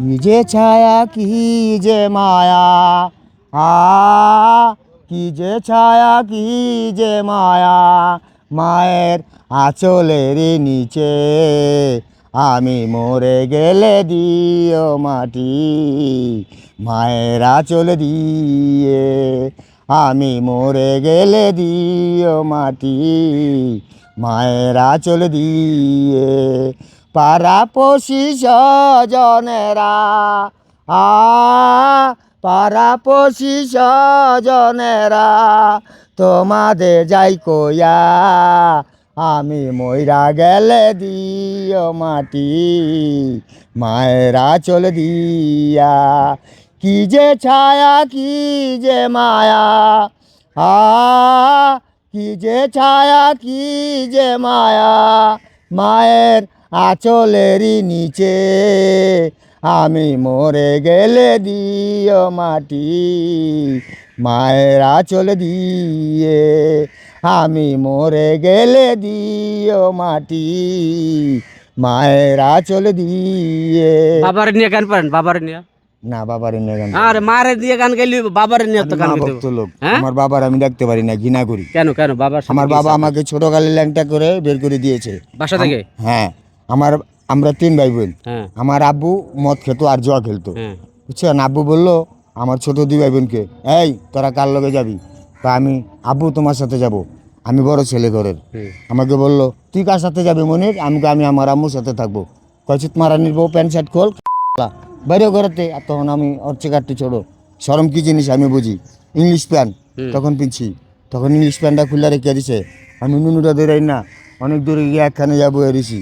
কি যে ছায়া, কি যে মায়া? আ, কি যে ছায়া, কি যে মায়া? মায়ের আঁচলের নিচে আমি মরে গেলে দিও মাটি। মায়ের আঁচল দিয়ে আমি মরে গেলে দিও মাটি। মায়ের আঁচল দিয়ে পাড়াপড়শি স্বজনেরা। আ পাড়াপড়শি স্বজনেরা, তোমাদের যাই কইয়া, আমি ময়রা গেলে দিও মাটি, মায়েরা আঁচল দিয়া। কি যে ছায়া, কি যে মায়া, আ, কি যে ছায়া, কি যে মায়া, মায়ের আঁচলেরই নিচে। আমি মরে গেলে দিও মাটি মায়ের আঁচল দিয়ে। আমি মরে গেলে দিও মাটি মায়ের আঁচল দিয়ে। বাবার নিয়ে গান পারেন বাবার নিয়ে। না বাবার এনে গান আর মারে দিয়ে গান গাইলি বাবার নিয়ে তো গান ভক্ত লোক হ্যাঁ? আমার বাবার আমি দেখতে পারি না ঘৃণা করি। কেন কেন? সাথে আমার বাবা? আমাকে ছোটকালে ল্যাংটা করে বের করে দিয়েছে। বাসা থেকে? হ্যাঁ। আমার আমরা তিন ভাই বোন হ্যাঁ। আমার আব্বু মদ খেতো আর জুয়া খেলতো। হ্যাঁ। বুঝছেন? আব্বু বলল আমার ছোট দুই ভাই বোনকে এই তোরা কার লগে যাবি? তা আমি আব্বু তোমার সাথে যাব। আমি বড় ছেলে ঘরের। আমাকে বলল তুই কার সাথে যাবি মনির? আমি আমি আমার আম্মুর সাথে থাকব। কচিত মারা নিবো প্যান্ট শার্ট খোল। বাইরে ঘরেতে। আর তখন আমি ওর চেকারটি ছোড়ো সরম কি জিনিস? আমি বুঝি। English pant. তখন পিনছি। তখন ইংলিশ প্যান্টটা খুলে রেখে দিছে। আমি নুনুটা ধরাই না। অনেক দূরে গিয়ে একখানে যাব এরিছি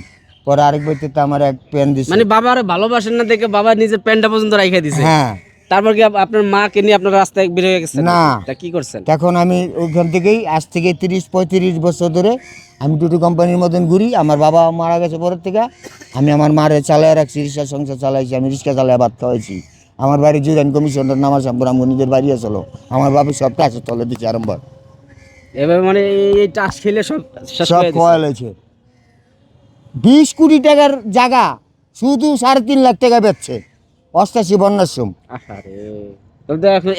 পরে আরেক বইতে আমার এক প্যান্ট দিছে। মানে বাবার ভালোবাসেন না দেখে বাবা নিজের প্যান্টটা পর্যন্ত রাইখা দিছে। হ্যাঁ। তারপর কি আপ- আপনার মাকে নিয়ে আপনার রাস্তায় বেরিয়ে গেছেন? না। তা কি করছেন? তখন আমি ওইখান থেকেই আজ থেকে তিরিশ পঁয়ত্রিশ বছর ধরে আমি টুটু কোম্পানির মতন ঘুরি। আমার বাবা মারা গেছে পরের থেকে। আমি আমার মারে চালায় রাখছি রিক্সা সংসার চালাইছি আমি রিক্সা চালায় ভাত খাওয়াইছি আমার বাড়ি জুরান কমিশনের নামাজ আমার নিজের বাড়ি আসলো আমার বাবা সব কাছে তলে দিচ্ছে আরম্ভ এবার মানে এই- টাস খেলে সব সব। হয়েছে। বিশ কোটি টাকার জায়গা শুধু সাড়ে তিন লাখ টাকা বেচছে। অষ্টাশি আহারে।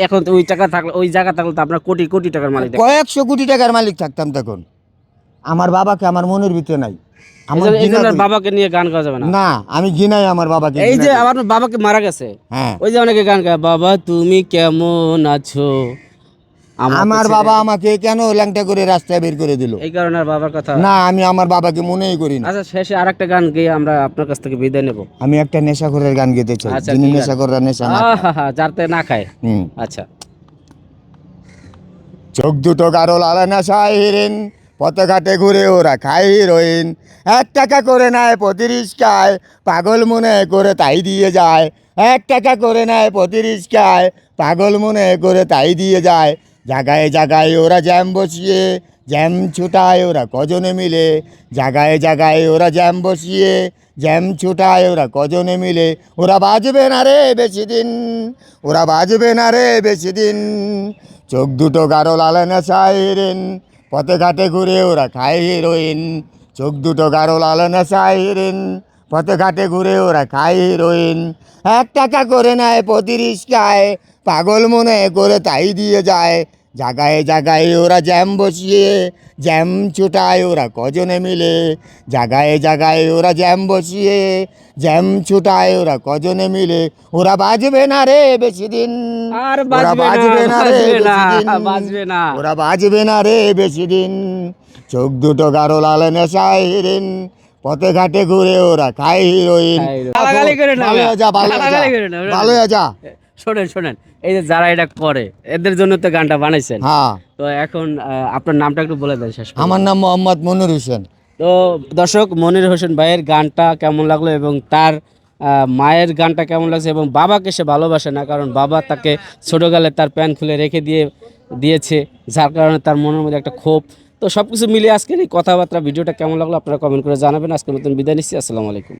এখন ওই টাকা থাকলে ওই জায়গা থাকলে তো আপনার কোটি কোটি টাকার মালিক কয়েকশো কোটি টাকার মালিক থাকতাম তখন। আমার বাবাকে আমার মনের ভিতরে নাই। আমার। বাবাকে নিয়ে গান গাওয়া যাবে না? না আমি ঘৃণাই আমার বাবাকে এই যে আমার বাবাকে মারা গেছে। হ্যাঁ। ওই যে অনেকে গান গায় বাবা তুমি কেমন আছো? আমার বাবা আমাকে কেন ল্যাংটা করে রাস্তায় বের করে দিল? এই কারণে আর বাবার কথা না আমি আমার বাবাকে মনেই করি না। আচ্ছা শেষে আরেকটা গান গেয়ে আমরা আপনার কাছ থেকে বিদায় নেব। আমি একটা নেশাখোরের গান গেতে চাই। আচ্ছা, যিনি কি গান? নেশাখোররা নেশা না আহা যাতে না খায়। আচ্ছা। চোখ দুটো গাঢ় লাল নেশায় হিরেন পথে ঘাটে ঘুরে ওরা খায় হিরোইন। এক টাকা করে নেয় প্রতি রিস্কায় পাগল মনে করে তাই দিয়ে যায়। এক টাকা করে নেয় প্রতি রিস্কায় পাগল মনে করে তাই দিয়ে যায়। জাগায় জাগায় ওরা জ্যাম বসিয়ে, জ্যাম ছুটায় ওরা কজনে মিলে। জাগায় জাগায় ওরা জ্যাম বসিয়ে, জ্যাম ছুটায় ওরা কজনে মিলে। ওরা বাজবে না রে বেশি দিন, ওরা বাজবে না রে বেশি দিন। চোখ দুটো গাঢ় লাল নেশায় হিরেন পথে ঘাটে ঘুরে ওরা খায় হিরোইন চোখ দুটো গাঢ় লাল নেশায় হিরেন পথে ঘাটে ঘুরে ওরা খায় হিরোইন এক টাকা করে নেয় প্রতি রিস্কায় পাগল মনে করে তাই দিয়ে যায়। জাগায় জাগায় ওরা জ্যাম বসিয়ে জ্যাম ছুটায় ওরা কজনে মিলে। জাগায় জাগায় ওরা জ্যাম বসিয়ে জ্যাম ছুটায় ওরা কজনে মিলে। ওরা বাজবে না রে বেশি দিন। আর ওরা বাজবে না রে বাজবে না ওরা বাজবে না রে বেশি দিন। চোখ দুটো গাঢ় লাল নেশায় হিরেন পথে ঘাটে ঘুরে ওরা খায় হিরোইন। ভালো যা ভালো যা ভালো যা। শোনেন শোনেন। এই যে যারা এটা করে এদের জন্য তো গানটা বানাইছেন। হ্যাঁ। তো এখন আপনার নামটা একটু বলে দেন শেষ আমার নাম মোহাম্মদ মনির হোসেন। তো দর্শক মনির হোসেন ভাইয়ের গানটা কেমন লাগল এবং তার মায়ের গানটা কেমন লাগছে এবং বাবাকে সে ভালোবাসে না? কারণ বাবা তাকে ছোটোকালে তার প্যান খুলে রেখে দিয়ে দিয়েছে যার কারণে তার মনের মধ্যে একটা ক্ষোভ। তো সব কিছু মিলিয়ে আজকের এই কথাবার্তা ভিডিওটা কেমন লাগল আপনারা কমেন্ট করে জানাবেন। আজকের মতন বিদায় নিচ্ছি। আসসালামু আলাইকুম।